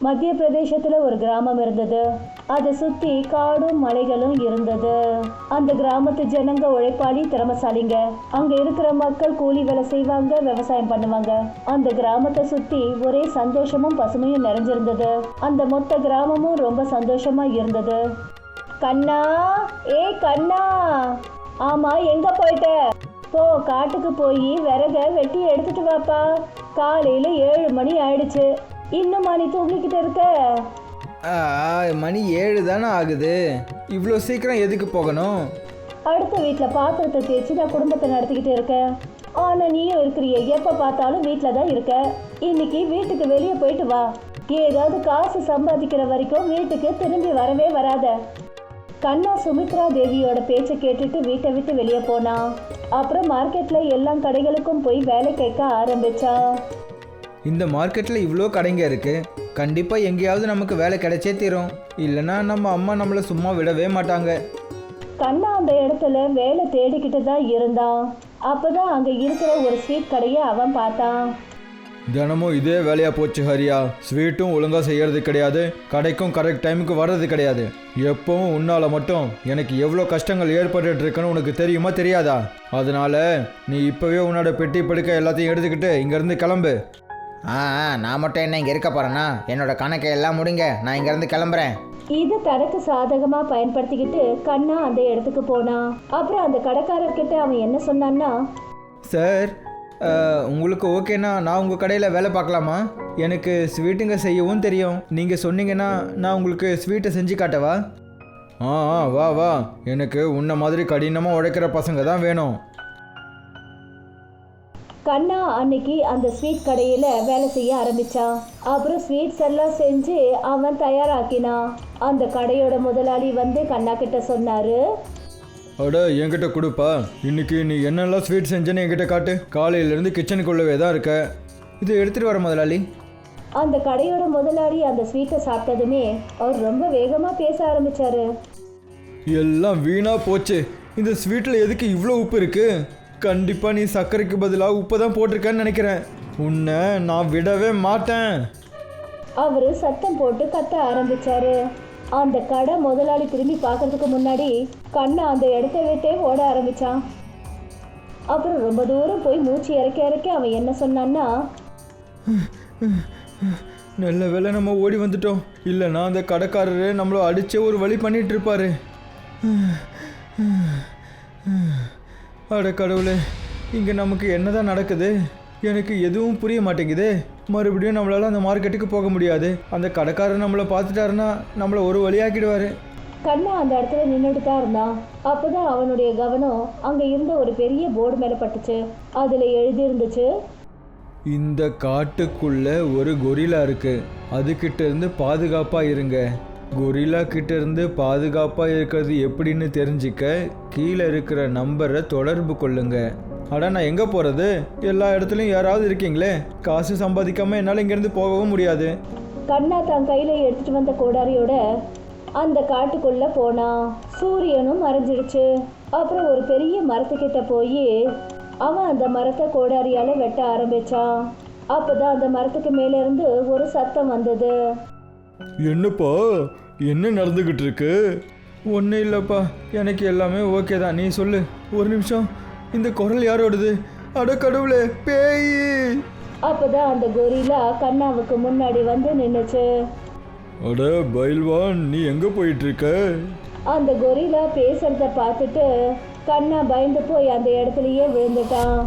மத்திய பிரதேசத்துல ஒரு கிராமம் இருந்தது. அதை சுத்தி காடும் மலைகளும் இருந்தது. அந்த கிராமத்து ஜனங்க உழைப்பாளி திறமசாலிங்க. அங்க இருக்கிற மக்கள் கூலி வேலை செய்வாங்க விவசாயம் பண்ணுவாங்க. அந்த கிராமத்தை சுத்தி ஒரே சந்தோஷமும் பசுமையும் நிறைஞ்சிருந்தது. அந்த மொத்த கிராமமும் ரொம்ப சந்தோஷமா இருந்தது. கண்ணா! ஏ கண்ணா! ஆமா எங்க போயிட்ட? போ காட்டுக்கு போய் விறக வெட்டி எடுத்துட்டு வாப்பா. காலையில ஏழு மணி ஆயிடுச்சு. இன்னும் நீ தூங்கிக்கிட்டு இருக்க? மணி ஏழு தானே ஆகுது. இவ்வளோ சீக்கிரம் எதுக்கு போகணும்? அடுத்த வீட்டில் பாத்திரத்தை தேய்ச்சி நான் குடும்பத்தை நடத்திக்கிட்டு இருக்கேன். ஆனா நீயும் இருக்கிறிய. எப்ப பார்த்தாலும் வீட்டில் தான் இருக்க. இன்னைக்கு வீட்டுக்கு வெளியே போயிட்டு வா. ஏதாவது காசு சம்பாதிக்கிற வரைக்கும் வீட்டுக்கு திரும்பி வரவே வராத. கண்ணா சுமித்ரா தேவியோட பேச்சை கேட்டுட்டு வீட்டை விட்டு வெளியே போனான் அப்புறம் மார்க்கெட்ல எல்லா கடைகளுக்கும் போய் வேலை கேட்க ஆரம்பிச்சான் இந்த மார்க்கெட்டில் இவ்வளோ கடைங்க இருக்கு. கண்டிப்பாக எங்கேயாவது நமக்கு வேலை கிடைச்சே தீரும். இல்லைன்னா நம்ம அம்மா நம்மளை சும்மா விடவே மாட்டாங்க. கண்ணா அந்த இடத்துல வேலை தேடிக்கிட்டு தான் இருந்தான். அப்பதான் அங்க இருக்கிற ஒரு ஸ்வீட் கடையை அவன் பார்த்தான். தினமும் இதே வேலையாக போச்சு ஹரியா. ஸ்வீட்டும் ஒழுங்காக செய்யறது கிடையாது. கடைக்கும் கரெக்ட் டைமுக்கு வர்றது கிடையாது. எப்பவும் உன்னால மட்டும் எனக்கு எவ்வளோ கஷ்டங்கள் ஏற்பட்டுட்டு இருக்குன்னு உனக்கு தெரியுமா தெரியாதா? அதனால நீ இப்போவே உன்னோட பெட்டி படுக்க எல்லாத்தையும் எடுத்துக்கிட்டு இங்கேருந்து கிளம்பு. ஆ நான் மட்டும் என்ன இங்கே இருக்க போகிறேன்னா என்னோட கணக்கை எல்லாம் முடிங்க. நான் இங்கேருந்து கிளம்புறேன். இது தனக்கு சாதகமா பயன்படுத்திக்கிட்டு கண்ணா அந்த இடத்துக்கு போனான் அப்புறம் அந்த கடைக்காரர்கிட்ட அவன் என்ன சொன்னான்னா சார் உங்களுக்கு ஓகேனா நான் உங்கள் கடையில் வேலை பார்க்கலாமா? எனக்கு ஸ்வீட்டுங்க செய்யவும் தெரியும். நீங்கள் சொன்னீங்கன்னா நான் உங்களுக்கு ஸ்வீட்டை செஞ்சு காட்டவா? ஆ ஆ வா வா. எனக்கு உன்ன மாதிரி கடினமாக உழைக்கிற பசங்க தான் வேணும். கண்ணா அன்னைக்கு அந்த ஸ்வீட் கடையில வேலை செய்ய ஆரம்பிச்சான் அப்புறம் ஸ்வீட்ஸ் எல்லாம் செஞ்சு அவன் தயாராக்கினான் அந்த கடையோட முதலாளி வந்து கண்ணா கிட்ட சொன்னாரு. அட என்கிட்ட கொடுப்பா. இன்னைக்கு நீ என்னெல்லாம் ஸ்வீட் செஞ்சேன்னு என்கிட்ட காட்டு. காலையிலேருந்து கிச்சனுக்குள்ளவே தான் இருக்க. இதை எடுத்துகிட்டு வர முதலாளி. அந்த கடையோட முதலாளி அந்த ஸ்வீட்டை சாப்பிட்டதுமே அவர் ரொம்ப வேகமா பேச ஆரம்பிச்சாரு. எல்லாம் வீணா போச்சு. இந்த ஸ்வீட்டில் எதுக்கு இவ்வளோ உப்பு இருக்கு? கண்டிப்பாக நீ சர்க்கரைக்கு பதிலாக உப்பு தான் போட்டிருக்கேன்னு நினைக்கிறேன். உன்னை நான் விடவே மாட்டேன். அவரு சத்தம் போட்டு கத்த ஆரம்பிச்சாரு. அந்த கடை முதலாளி திரும்பி பார்க்கறதுக்கு முன்னாடி கண்ணை அந்த இடத்த விட்டே ஓட ஆரம்பிச்சான். அப்புறம் ரொம்ப தூரம் போய் மூச்சு இறக்க இறக்க அவன் என்ன சொன்னான்னா நல்ல வேளை நம்ம ஓடி வந்துட்டோம். இல்லைன்னா அந்த கடைக்காரரு நம்மளை அடிச்சே ஒரு வழி பண்ணிட்டு இருப்பாரு. அட கடவுளே இங்கே நமக்கு என்னதான் நடக்குது? எனக்கு எதுவும் புரிய மாட்டேங்குதே. மறுபடியும் நம்மளால அந்த மார்க்கெட்டுக்கு போக முடியாது. அந்த கடைக்காரர் நம்மளை பார்த்துட்டாருன்னா நம்மளை ஒரு வழியாக்கிடுவாரு. கண்ணா அந்த இடத்துல நின்றுட்டு தான் இருந்தான். அப்பதான் அவனுடைய கவனம் அங்க இருந்த ஒரு பெரிய போர்டு மேல பட்டுச்சு. அதுல எழுதி இருந்துச்சு இந்த காட்டுக்குள்ள ஒரு கொரில்லா இருக்கு. அதுகிட்ட இருந்து பாதுகாப்பா இருங்க. கொரில்லா கிட்ட இருந்து பாதுகாப்பாக இருக்கிறது எப்படின்னு தெரிஞ்சிக்க கீழே இருக்கிற நம்பரை தொடர்பு கொள்ளுங்க. அட நான் எங்க போறது? எல்லா இடத்துலயும் யாராவது இருக்கீங்களே? காசு சம்பாதிக்காம என்னால இங்கேருந்து போகவும் முடியாது. கண்ணா தன் கையில எடுத்துட்டு வந்த கோடாரியோட அந்த காட்டுக்குள்ள போனான் சூரியனும் மறைஞ்சிடுச்சு. அப்புறம் ஒரு பெரிய மரத்துக்கிட்ட போய் அவன் அந்த மரத்தை கோடாரியால வெட்ட ஆரம்பிச்சான். அப்பதான் அந்த மரத்துக்கு மேல இருந்து ஒரு சத்தம் வந்தது. என்னப்பா? என்ன நடந்துகிட்டு இருக்கு ஒன்றும் இல்லைப்பா. எனக்கு எல்லாமே ஓகே தான். நீ சொல்லு. ஒரு நிமிஷம். இந்த குரல் யாரோடது? அட கடவுளே பேய்! அப்பதான் அந்த கொரில்லா கண்ணாவுக்கு முன்னாடி வந்து நின்னுச்சு. அட பைல்வான் நீ எங்க போயிட்டு இருக்க அந்த கொரில்லா பேசுறத பார்த்துட்டு கண்ணா பயந்து போய் அந்த இடத்துலயே விழுந்துட்டான்.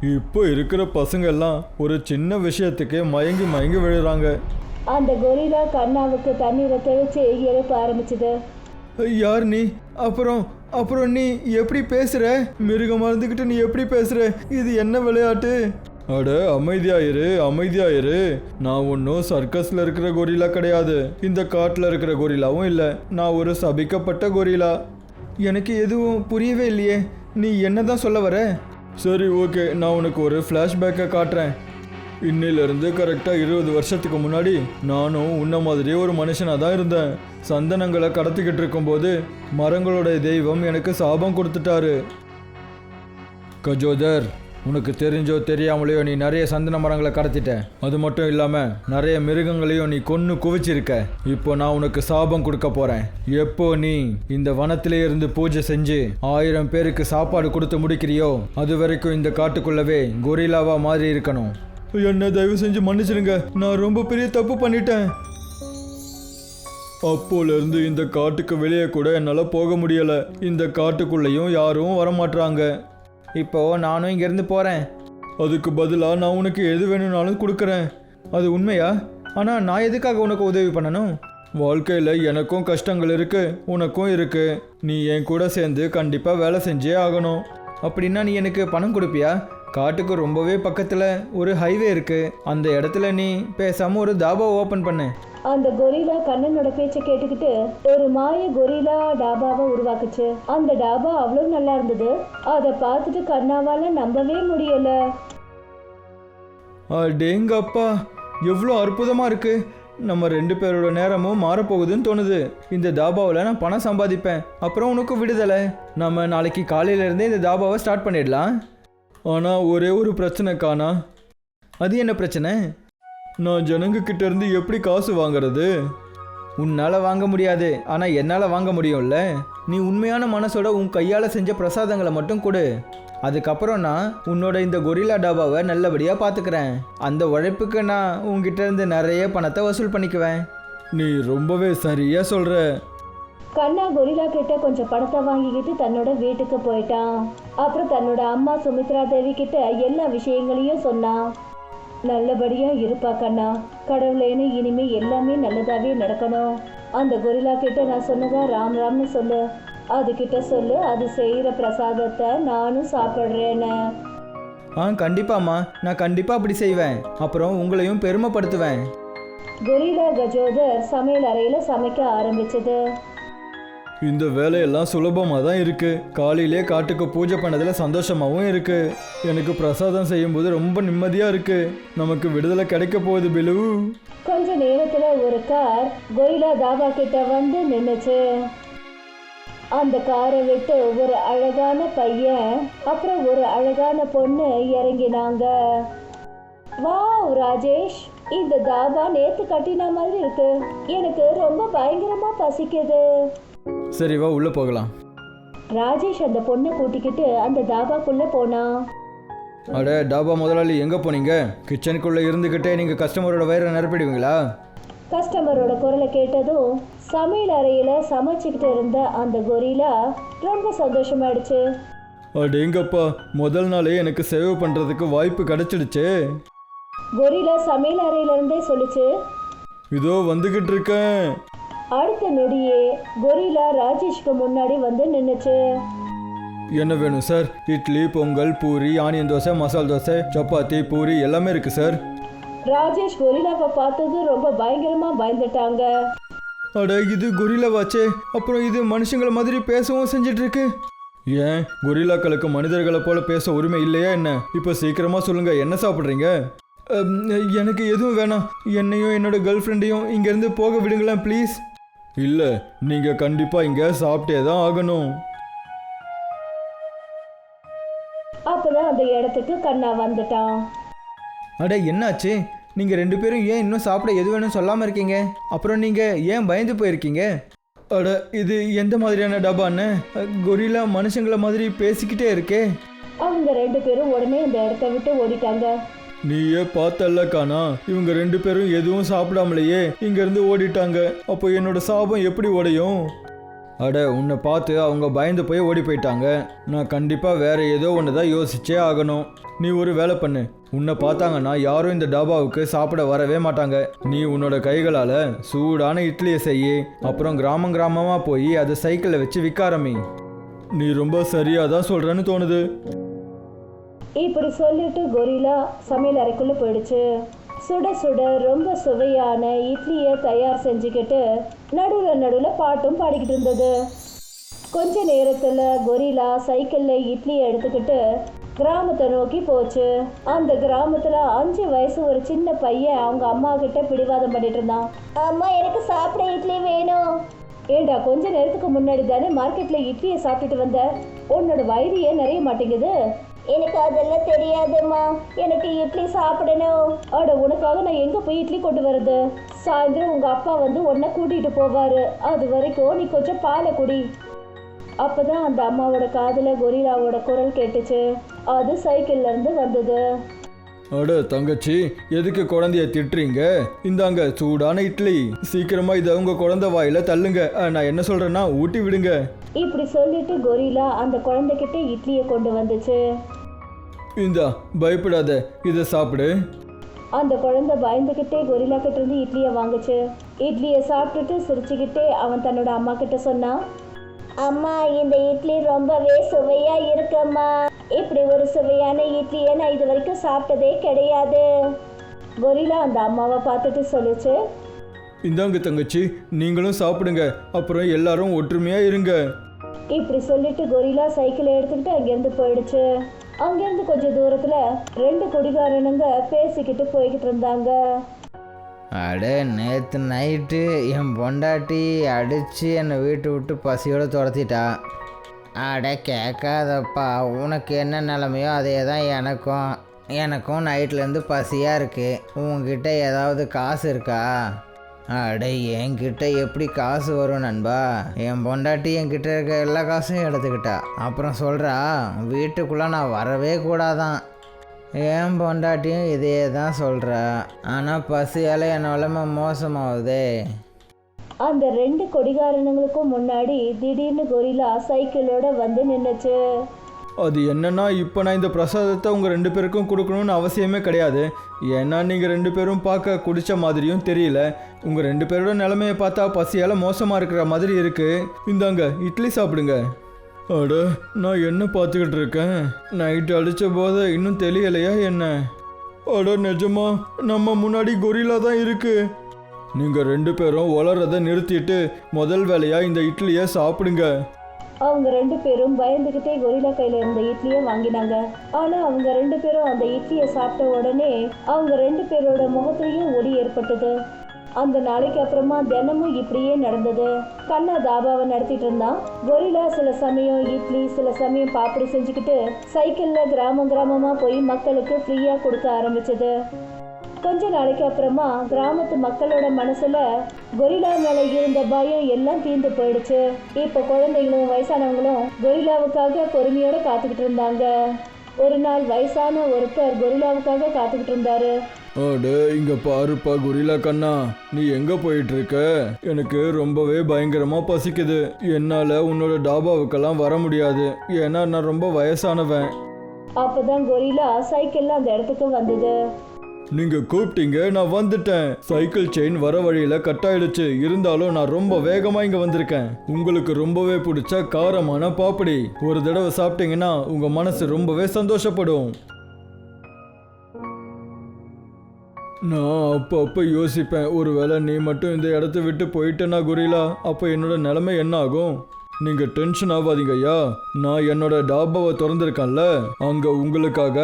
இப்போ இருக்கிற பசங்க எல்லாம் ஒரு சின்ன விஷயத்துக்கு மயங்கி மயங்கி விழுறாங்க. அந்த கொரில்லா கண்ணாவுக்கு தண்ணீரை தெளிச்சு எழுப்ப ஆரம்பிச்சுது. யார் நீ? அப்புறம் அப்புறம் நீ எப்படி பேசுற? மிருகம் மறந்துக்கிட்டு நீ எப்படி பேசுற? இது என்ன விளையாட்டு? அட அமைதியாயிரு அமைதியாயிரு நான் ஒன்றும் சர்க்கஸ்ல இருக்கிற கொரிலா கிடையாது. இந்த காட்டில் இருக்கிற கொரிலாவும் இல்லை. நான் ஒரு சபிக்கப்பட்ட கொரிலா. எனக்கு எதுவும் புரியவே இல்லையே. நீ என்ன தான் சொல்ல வர? சரி ஓகே. நான் உனக்கு ஒரு ஃப்ளாஷ்பேக்கை காட்டுறேன். இன்னிலிருந்து கரெக்டாக இருபது வருஷத்துக்கு முன்னாடி நானும் உன்ன மாதிரியே ஒரு மனுஷனாக தான் இருந்தேன். சந்தனங்களை கடத்திக்கிட்டு இருக்கும்போது மரங்களுடைய தெய்வம் எனக்கு சாபம் கொடுத்துட்டாரு. கஜோதர் உனக்கு தெரிஞ்சோ தெரியாமலையோ நீ நிறைய சந்தன மரங்களை கடத்திட்ட. அது மட்டும் இல்லாமல் நிறைய மிருகங்களையும் நீ கொன்று குவிச்சிருக்க. இப்போ நான் உனக்கு சாபம் கொடுக்க போகிறேன் எப்போ நீ இந்த வனத்திலே இருந்து பூஜை செஞ்சு ஆயிரம் பேருக்கு சாப்பாடு கொடுத்து முடிக்கிறியோ அது வரைக்கும் இந்த காட்டுக்குள்ளவே கொரில்லாவா மாதிரி இருக்கணும். என்ன தயவு செஞ்சு மன்னிச்சிடுங்க நான் ரொம்ப பெரிய தப்பு பண்ணிட்டேன். அப்போலேருந்து இந்த காட்டுக்கு வெளியே கூட என்னால் போக முடியலை. இந்த காட்டுக்குள்ளேயும் யாரும் வரமாட்றாங்க. இப்போ நானும் இங்கேருந்து போகிறேன் அதுக்கு பதிலாக நான் உனக்கு எது வேணும்னாலும் கொடுக்குறேன். அது உண்மையா? ஆனால் நான் எதுக்காக உனக்கு உதவி பண்ணணும்? வாழ்க்கையில் எனக்கும் கஷ்டங்கள் இருக்குது உனக்கும் இருக்குது நீ என் கூட சேர்ந்து கண்டிப்பாக வேலை செஞ்சே ஆகணும். அப்படின்னா நீ எனக்கு பணம் கொடுப்பியா? காட்டுக்கு ரொம்பவே பக்கத்தில் ஒரு ஹைவே இருக்குது அந்த இடத்துல நீ பேசாமல் ஒரு தாபா ஓப்பன் பண்ணு. அந்த கொரிலா கண்ணனோட பேச்சை கேட்டுக்கிட்டு ஒரு மாய கொரிலா டாபாவை உருவாக்குச்சு. அந்த டாபா அவ்வளவு நல்லா இருந்தது. அதை பார்த்துட்டு கண்ணாவால நம்பவே முடியல. அடேங்கப்பா எவ்வளோ அற்புதமாக இருக்கு. நம்ம ரெண்டு பேரோட நேரமும் மாறப்போகுதுன்னு தோணுது. இந்த தாபாவில் நான் பணம் சம்பாதிப்பேன். அப்புறம் உனக்கு விடுதலை. நம்ம நாளைக்கு காலையில இருந்தே இந்த தாபாவை ஸ்டார்ட் பண்ணிடலாம். ஆனால் ஒரே ஒரு பிரச்சனை காணா. அது என்ன பிரச்சனை? நான் ஜனங்கக்கிட்ட இருந்து எப்படி காசு வாங்குறது? உன்னால் வாங்க முடியாது. ஆனால் என்னால் வாங்க முடியும்ல? நீ உண்மையான மனசோட உன் கையால் செஞ்ச பிரசாதங்களை மட்டும் கொடு. அதுக்கப்புறம் நான் உன்னோட இந்த கொரில்லா டாபாவை நல்லபடியாக பார்த்துக்கிறேன் அந்த உழைப்புக்கு நான் உன்கிட்ட இருந்து நிறைய பணத்தை வசூல் பண்ணிக்குவேன். நீ ரொம்பவே சரியா சொல்ற. கண்ணா கொரிலா கிட்ட கொஞ்சம் பணத்தை வாங்கிக்கிட்டு தன்னோட வீட்டுக்கு போயிட்டான். அப்புறம் தன்னோட அம்மா சுமித்ரா தேவி கிட்ட எல்லா விஷயங்களையும் சொன்னான் நல்லபடியா இருப்பா கண்ணா. கடவுளேன்னு இனிமே எல்லாமே நல்லதாவே நடக்கணும். அந்த கொரிலா கிட்ட நான் சொன்னதா ராம் ராம்னு சொல்லு. அது கிட்ட சொல்லு அது செய்யற பிரசாதத்தை நானும் சாப்பிடுறேன்னு. ஆ கண்டிப்பாம்மா நான் கண்டிப்பாக அப்படி செய்வேன். அப்புறம் உங்களையும் பெருமைப்படுத்துவேன். கொரிலா கஜோதர் சமையல் அறையில சமைக்க ஆரம்பிச்சது. இந்த வேலையெல்லாம் சுலபமாக தான் இருக்கு. காலையிலே காட்டுக்கு பூஜை பண்ணதில் சந்தோஷமாகவும் இருக்கு. எனக்கு பிரசாதம் செய்யும்போது ரொம்ப நிம்மதியாக இருக்கு. நமக்கு விடுதலை கிடைக்க போகுது பிலு. கொஞ்ச நேரத்துல ஒரு கார் கொரிலா தாபா கிட்ட வந்து நின்னுச்சு. அந்த காரை விட்டு ஒரு அழகான பையன் அப்புறம் ஒரு அழகான பொண்ணு இறங்கினாங்க. வாவ் ராஜேஷ் இந்த தாபா நேத்து கட்டின மாதிரி இருக்கு. எனக்கு ரொம்ப பயங்கரமா பசிக்குது. சரி வா உள்ளே போகலாம். ராஜேஷ் அந்த பொண்ணை கூட்டிக்கிட்டு அந்த தாபாக்குள்ள போனான் அட டாபா முதலாளி எங்கே போனீங்க? கிச்சனுக்குள்ளே இருந்துக்கிட்டே நீங்கள் கஸ்டமரோட வயிறை நிரப்பிடுவீங்களா? கஸ்டமரோட குரலை கேட்டதும் சமையல் அறையில சமைச்சுக்கிட்டு இருந்த அந்த கொரிலா ரொம்ப சந்தோஷமாயிடுச்சு. அடேங்கப்பா முதல் நாளே எனக்கு சேவை பண்ணுறதுக்கு வாய்ப்பு கிடைச்சிடுச்சே. கொரிலா சமையல் அறையில இருந்தே சொல்லுச்சு. இதோ வந்துக்கிட்டு இருக்கேன். அடுத்த நொடியே கொரிலா ராஜேஷ்க்கு முன்னாடி வந்து நின்னுச்சு. என்ன வேணும் சார்? இட்லி பொங்கல் பூரி ஆனியன் தோசை மசால் தோசை சப்பாத்தி பூரி எல்லாமே இருக்குது சார். ராஜேஷ் கொரிலாவை பார்த்தது ரொம்ப பயங்கரமா பயந்துட்டாங்க. அட இது கொரில்லாவாச்சே அப்புறம் இது மனுஷங்கள மாதிரி பேசவும் செஞ்சிட்டு இருக்கு ஏன்? கொரில்லாக்களுக்கு மனிதர்களை போல பேச உரிமை இல்லையா என்ன? இப்போ சீக்கிரமா சொல்லுங்க என்ன சாப்பிட்றீங்க? எனக்கு எதுவும் வேணாம். என்னையும் என்னோட கேர்ள் ஃப்ரெண்டையும் இங்கேருந்து போக விடுங்களேன் ப்ளீஸ் இல்லை நீங்கள் கண்டிப்பாக இங்கே சாப்பிட்டே தான் ஆகணும். அப்பதான் அந்த இடத்துக்கு கண்ணா வந்துட்டான். அட என்னாச்சு? நீங்கள் ரெண்டு பேரும் ஏன் இன்னும் சாப்பிட எது வேணும் சொல்லாமல் இருக்கீங்க? அப்புறம் நீங்கள் ஏன் பயந்து போயிருக்கீங்க? அட இது எந்த மாதிரியான டப்பான்னு கொரில்லா மனுஷங்கள மாதிரி பேசிக்கிட்டே இருக்கே. அவங்க ரெண்டு பேரும் உடனே இந்த இடத்த விட்டு ஓடிட்டாங்க. நீயே பார்த்தல்ல காணா. இவங்க ரெண்டு பேரும் எதுவும் சாப்பிடாமலேயே இங்கேருந்து ஓடிட்டாங்க. அப்போ என்னோட சாபம் எப்படி உடையும்? அட உன்னை பார்த்து அவங்க பயந்து போய் ஓடி போயிட்டாங்க. நான் கண்டிப்பாக வேற ஏதோ ஒன்று தான் யோசிச்சே ஆகணும். நீ ஒரு வேலை பண்ணு. உன்னை பார்த்தாங்கன்னா யாரும் இந்த டாபாவுக்கு சாப்பிட வரவே மாட்டாங்க. நீ உன்னோட கைகளால் சூடான இட்லியை செய்யி அப்புறம் கிராமம் கிராமமாக போய் அதை சைக்கிளில் வச்சு விற்க ஆரம்பி. நீ ரொம்ப சரியாக தான் சொல்கிறேன்னு தோணுது. இப்படி சொல்லிட்டு கொரிலா சமையல் அறைக்குள்ள போயிடுச்சு. சுட சுட ரொம்ப சுவையான இட்லியை தயார் செஞ்சுக்கிட்டு நடுவில் நடுவில் பாட்டும் பாடிக்கிட்டு இருந்தது. கொஞ்ச நேரத்தில் கொரிலா சைக்கிளில் இட்லியை எடுத்துக்கிட்டு கிராமத்தை நோக்கி போச்சு. அந்த கிராமத்துல அஞ்சு வயசு ஒரு சின்ன பையன் அவங்க அம்மா கிட்ட பிடிவாதம் பண்ணிட்டு இருந்தான். அம்மா எனக்கு சாப்பிட இட்லி வேணும். ஏண்டா கொஞ்ச நேரத்துக்கு முன்னாடி தானே மார்க்கெட்ல இட்லியை சாப்பிட்டுட்டு வந்த? உன்னோட வயிறு ஏன் நிறைய மாட்டேங்குது? எனக்கு அதெல்லாம் தெரியாதும்மா. எனக்கு இட்லி சாப்பிடணும். அட உனக்காக நான் எங்க போய் இட்லி கொண்டு வருது சாயந்தரம் உங்க அப்பா வந்து உன்னை கூட்டிட்டு போவாரு. அது வரைக்கும் நீ கொஞ்சம் பாலை குடி. அப்பதான் அந்த அம்மாவோட காதுல கொரிலாவோட குரல் கேட்டுச்சு. அது சைக்கிள்ல இருந்து வந்தது. அட தங்கச்சி எதுக்கு குழந்தைய திட்டுறீங்க? இந்தாங்க சூடான இட்லி. சீக்கிரமா இதை உங்க குழந்தை வாயில தள்ளுங்க. நான் என்ன சொல்றேன்னா ஊட்டி விடுங்க. இப்படி சொல்லிட்டு கொரில்லா அந்த குழந்தைகிட்ட இட்லியை கொண்டு வந்துச்சு. இந்தா பயப்படாத இதை சாப்பிடு. அந்த குழந்தை பயந்துகிட்டே கொரில்லா கிட்ட இருந்து இட்லியை வாங்குச்சு. இட்லியை சாப்பிட்டுட்டு சிரிச்சுக்கிட்டே அவன் தன்னோட அம்மா கிட்ட சொன்னான் அம்மா இந்த இட்லி ரொம்பவே சுவையா இருக்கும்மா இப்படி ஒரு சுவையான இட்லியை நான் இது வரைக்கும் சாப்பிட்டதே கிடையாது. கொரில்லா அந்த அம்மாவை பார்த்துட்டு சொல்லுச்சு இந்தாங்க தங்கச்சி நீங்களும் சாப்பிடுங்க. அப்புறம் எல்லாரும் ஒற்றுமையா இருங்க. இப்படி சொல்லிட்டு கொரில்லா சைக்கிளை எடுத்துக்கிட்டு அங்கேருந்து போயிடுச்சு. அங்கேருந்து கொஞ்சம் தூரத்துல ரெண்டு குடிகாரனுங்க பேசிக்கிட்டு போய்கிட்டு இருந்தாங்க. அட நேற்று நைட்டு என் பொண்டாட்டி அடித்து என்னை வீட்டை விட்டு பசியோடு துரத்திட்டா. அட கேட்காதப்பா. உனக்கு என்ன நிலமையோ அதே தான் எனக்கும் எனக்கும் நைட்லேருந்து பசியாக இருக்குது உங்ககிட்ட ஏதாவது காசு இருக்கா? அட என்கிட்ட எப்படி காசு வரும் நண்பா? என் பொண்டாட்டி என்கிட்ட இருக்க எல்லா காசும் எடுத்துக்கிட்டா. அப்புறம் சொல்கிறா வீட்டுக்குள்ளே நான் வரவே கூடாதான். என் பொண்டாட்டியும் இதே தான் சொல்கிறா ஆனால் பசியால் என் நிலமை மோசமாகுதே அந்த ரெண்டு கொடிகாரனுங்களுக்கும் முன்னாடி திடீர்னு கொரிலா சைக்கிளோட வந்து நின்றுச்சு அது என்னன்னா இப்போ நான் இந்த பிரசாதத்தை உங்கள் ரெண்டு பேருக்கும் கொடுக்கணும்னு அவசியமே கிடையாது. ஏன்னா நீங்கள் ரெண்டு பேரும் பார்க்க குடித்த மாதிரியும் தெரியல. உங்கள் ரெண்டு பேரோட நிலமையை பார்த்தா பசியால் மோசமாக இருக்கிற மாதிரி இருக்குது இந்தாங்க இட்லி சாப்பிடுங்க. அட நான் என்ன பார்த்துக்கிட்டு இருக்கேன்? நைட்டு அடித்த போது இன்னும் தெரியலையா என்ன? அட நிஜமா நம்ம முன்னாடி கொரிலா தான் இருக்கு. நீங்கள் ரெண்டு பேரும் வளர்றதை நிறுத்திட்டு முதல் வேலையாக இந்த இட்லியை சாப்பிடுங்க. அவங்க ரெண்டு பேரும் பயந்துகிட்டே கொரில்லா கையில இருந்த இட்லியை வாங்கினாங்க. ஆனா அவங்க ரெண்டு பேரும் அந்த இட்லியை சாப்பிட்ட உடனே அவங்க ரெண்டு பேரோட முகத்திலையும் ஒளி ஏற்பட்டது. அந்த நாளைக்கு அப்புறமா தினமும் இப்படியே நடந்தது. கண்ணா தாபாவை நடத்திட்டு இருந்தான். கொரில்லா சில சமயம் இட்லி சில சமயம் பாப்படி செஞ்சுக்கிட்டு சைக்கிள்ல கிராமம் கிராமமா போய் மக்களுக்கு ஃப்ரீயா கொடுக்க ஆரம்பிச்சது. கொஞ்ச நாளைக்கு அப்புறமா கிராமத்து மக்களோட மனசுல கொரில்லா மேல இருந்த பயம் எல்லாம் தீர்ந்து போயிடுச்சு. இப்ப குழந்தைகளும் வயசானவங்களும் கொரில்லாவுக்காக பொறுமையோட காத்துக்கிட்டு இருந்தாங்க. ஒரு நாள் வயசான ஒருத்தர் கொரில்லாவுக்காக காத்துக்கிட்டு இருந்தாரு. அடே இங்க பாருப்பா குரிலா கண்ணா. நீ எங்க போயிட்டு இருக்க எனக்கு ரொம்பவே பயங்கரமா பசிக்குது. என்னால உன்னோட டாபாவுக்கெல்லாம் வர முடியாது. ஏன்னா நான் ரொம்ப வயசானவன். அப்பதான் கொரில்லா சைக்கிள்ல அந்த இடத்துக்கு வந்தது. நீங்க கூப்பிட்டீங்க நான் வந்துட்டேன். சைக்கிள் செயின் வர வழியில கட் ஆயிடுச்சு. இருந்தாலும் நான் ரொம்ப வேகமா இங்க வந்திருக்கேன். உங்களுக்கு ரொம்பவே பிடிச்ச காரமான பாப்படி. ஒரு தடவை சாப்பிட்டீங்கன்னா உங்க மனசு ரொம்பவே சந்தோஷப்படும். நான் அப்பப்போ யோசிப்பேன். ஒருவேளை நீ மட்டும் இந்த இடத்த விட்டு போயிட்டேன்னா குரிலா? அப்போ என்னோட நிலைமை என்ன ஆகும்? நீங்க டென்ஷன் ஆகாதீங்க ஐயா நான் என்னோட டாபாவை திறந்திருக்கேன்ல அங்க உங்களுக்காக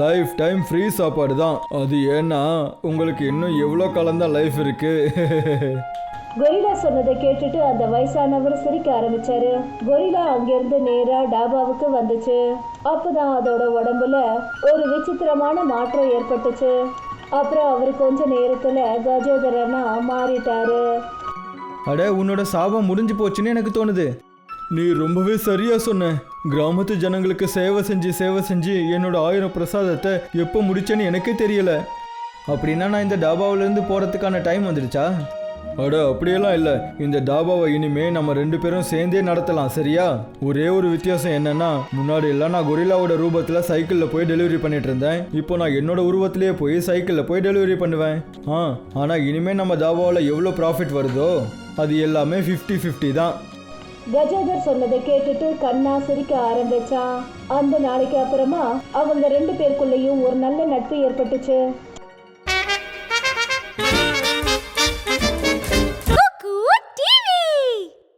லைஃப் டைம் ஃப்ரீ சாப்பாடு தான். அது ஏன்னா உங்களுக்கு இன்னும் எவ்வளோ காலம் தான் லைஃப் இருக்கு. கொரில்லா சொன்னதை கேட்டுட்டு அந்த வயசானவர் சிரிக்க ஆரம்பிச்சாரு. கொரில்லா அங்கிருந்து நேரா டாபாவுக்கு வந்துச்சு. அப்பதான் அதோட உடம்புல ஒரு விசித்திரமான மாற்றம் ஏற்பட்டுச்சு. அப்புறம் அவர் கொஞ்ச நேரத்துல கஜோதரனா மாறிட்டாரு. அட உன்னோட சாபம் முடிஞ்சு போச்சுன்னு எனக்கு தோணுது. நீ ரொம்பவே சரியா சொன்ன. கிராமத்து ஜனங்களுக்கு சேவை செஞ்சு சேவை செஞ்சு என்னோட ஆயிரம் பிரசாதத்தை எப்போ முடிச்சேன்னு எனக்கே தெரியல. அப்படின்னா நான் இந்த டாபாவிலேருந்து போகிறதுக்கான டைம் வந்துடுச்சா? அட அப்படியெல்லாம் இல்லை. இந்த டாபாவை இனிமே நம்ம ரெண்டு பேரும் சேர்ந்தே நடத்தலாம் சரியா? ஒரே ஒரு வித்தியாசம் என்னன்னா முன்னாடி எல்லாம் நான் கொரில்லாவோட ரூபத்தில் சைக்கிளில் போய் டெலிவரி பண்ணிட்டு இருந்தேன். இப்போ நான் என்னோட உருவத்திலேயே போய் சைக்கிளில் போய் டெலிவரி பண்ணுவேன். ஆ ஆனால் இனிமே நம்ம டாபாவில் எவ்வளோ ப்ராஃபிட் வருதோ அது எல்லாமே ஃபிஃப்டி ஃபிஃப்டி தான். கஜோதர் சொன்னதை கேட்டுட்டு கண்ணா சிரிக்க ஆரம்பிச்சா. அந்த நாளைக்கு அப்புறமா அவங்க ரெண்டு பேருக்குள்ளேயும் ஒரு நல்ல நட்பு ஏற்பட்டுச்சு.